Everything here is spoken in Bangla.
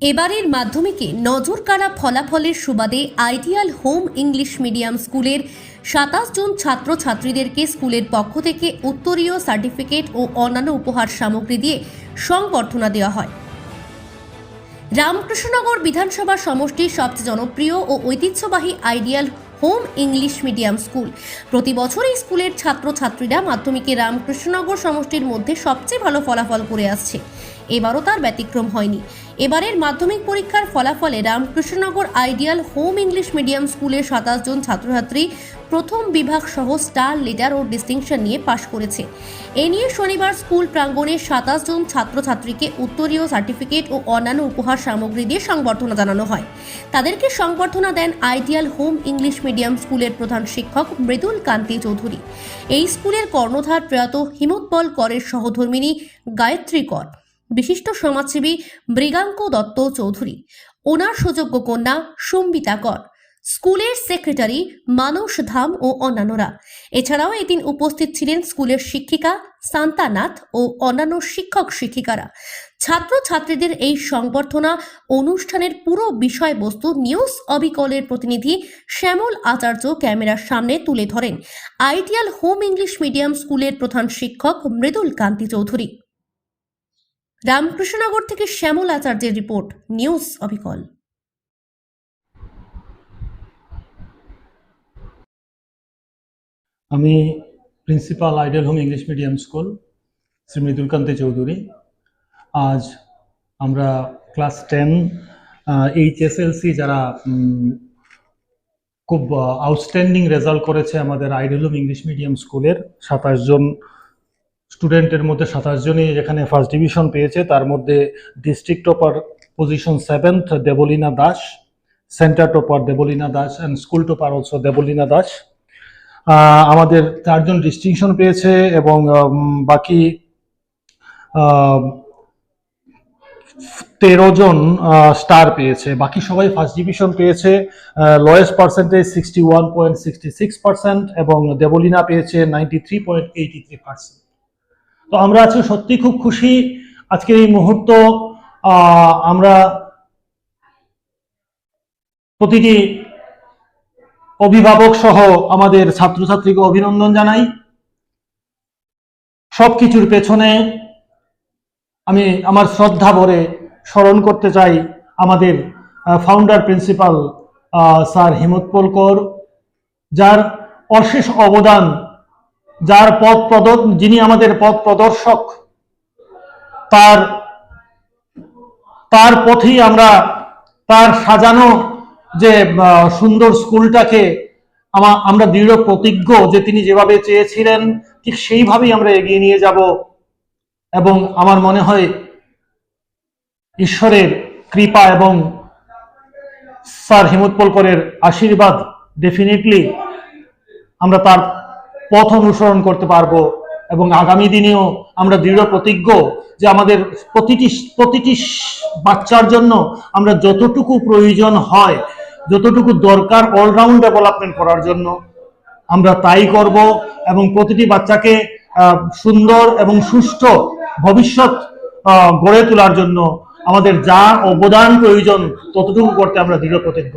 এবারের মাধ্যমিকে নজর কাড়া ফলাফলের সুবাদে আইডিয়াল হোম ইংলিশ মিডিয়াম স্কুলের সাতাশ জন ছাত্রছাত্রীদেরকে স্কুলের পক্ষ থেকে উত্তরীয় সার্টিফিকেট ও অন্যান্য উপহার সামগ্রী দিয়ে সংবর্ধনা দেওয়া হয়। রামকৃষ্ণনগর বিধানসভা সমষ্টির সবচেয়ে জনপ্রিয় ও ঐতিহ্যবাহী ideal home English medium school. প্রতি বছর এই স্কুলের ছাত্রছাত্রীরা মাধ্যমিকে রামকৃষ্ণনগর সমষ্টির মধ্যে সবচেয়ে ভালো ফলাফল করে আসছে। এবারও তার ব্যতিক্রম হয়নি। এবারের মাধ্যমিক পরীক্ষার ফলাফলে Ramakrishnanagar ideal home English medium স্কুলের সাতাশ জন ছাত্রছাত্রী প্রথম বিভাগ সহ স্টার লিডার ও ডিস্টিংশন নিয়ে পাশ করেছে। এ নিয়ে শনিবার স্কুল প্রাঙ্গণে সাতাশ জন ছাত্রছাত্রীকে উত্তরীয় সার্টিফিকেট ও অন্যান্য উপহার সামগ্রী দিয়ে সংবর্ধনা জানানো হয়। তাদেরকে সংবর্ধনা দেন আইডিয়াল হোম ইংলিশ মিডিয়াম স্কুলের প্রধান শিক্ষক মৃদুল কান্তি চৌধুরী। এই স্কুলের কর্ণধার প্রয়াত হিমোৎপল করের সহধর্মিনী গায়ত্রী কর। বিশিষ্ট সমাজসেবী মৃগাঙ্ক দত্ত চৌধুরী, ওনার সুযোগ্য কন্যা সম্বিতা কর, স্কুলের সেক্রেটারি মানস ধাম ও অন্যান্যরা। এছাড়াও এদিন উপস্থিত ছিলেন স্কুলের শিক্ষিকা সান্তানাথ ও অন্যান্য শিক্ষক শিক্ষিকারা। ছাত্রছাত্রীদের এই সংবর্ধনা অনুষ্ঠানের পুরো বিষয়বস্তু নিউজ অবিকলের প্রতিনিধি শ্যামল আচার্য ক্যামেরার সামনে তুলে ধরেন। আইডিয়াল হোম ইংলিশ মিডিয়াম স্কুলের প্রধান শিক্ষক মৃদুল কান্তি চৌধুরী। রামকৃষ্ণনগর থেকে শ্যামল আচার্যের রিপোর্ট, নিউজ অবিকল। আমি principal ideal home English medium school, Shri Mridulkanti Chowdhury. আজ আমরা ক্লাস টেন এইচএসএলসি যারা খুব আউটস্ট্যান্ডিং রেজাল্ট করেছে আমাদের আইডল হোম ইংলিশ মিডিয়াম স্কুলের সাতাশ জন স্টুডেন্টের মধ্যে সাতাশ জনই এখানে ফার্স্ট ডিভিশন পেয়েছে, তার মধ্যে district topper position seventh Debalina Das centre topper Debalina Das and school topper also Debalina Das. আমাদের চারজন ডিস্টিংশন পেয়েছে এবং বাকি তেরো জন স্টার পেয়েছে। বাকি সবাই ফার্স্ট ডিভিশন পেয়েছে lowest percentage sixty one point sixty six percent এবং দেবলীনা পেয়েছে ninety three point eighty three percent তো আমরা আজকে সত্যি খুব খুশি। আজকের এই মুহূর্ত আমরা প্রতিটি অভিভাবক সহ আমাদের ছাত্রছাত্রীকে অভিনন্দন জানাই। সবকিছুর পেছনে আমি আমার শ্রদ্ধা ভরে স্মরণ করতে চাই আমাদের ফাউন্ডার প্রিন্সিপাল স্যার হিমৎপল কর যার অশেষ অবদান যার পথ প্রদ যিনি আমাদের পথ প্রদর্শক, তার তার পথেই আমরা তার সাজানো যে সুন্দর স্কুলটাকে আমা- আমরা দৃঢ় প্রতিজ্ঞ যে তিনি যেভাবে চেয়েছিলেন, ঠিক সেইভাবেই আমরা এগিয়ে নিয়ে যাব। এবং আমার মনে হয় ঈশ্বরের কৃপা এবং স্যার হিমৎপল করের আশীর্বাদ ডেফিনেটলি আমরা তার পথ অনুসরণ করতে পারব এবং আগামী দিনেও আমরা দৃঢ় প্রতিজ্ঞ যে আমাদের প্রতিটি প্রতিটি বাচ্চার জন্য আমরা যতটুকু প্রয়োজন হয়, যতটুকু দরকার অলরাউন্ড ডেভেলপমেন্ট করার জন্য আমরা তাই করব এবং প্রতিটি বাচ্চাকে সুন্দর এবং সুষ্ঠু ভবিষ্যৎ গড়ে তোলার জন্য আমাদের যা অবদান প্রয়োজন ততটুকু করতে আমরা দৃঢ় প্রতিজ্ঞ।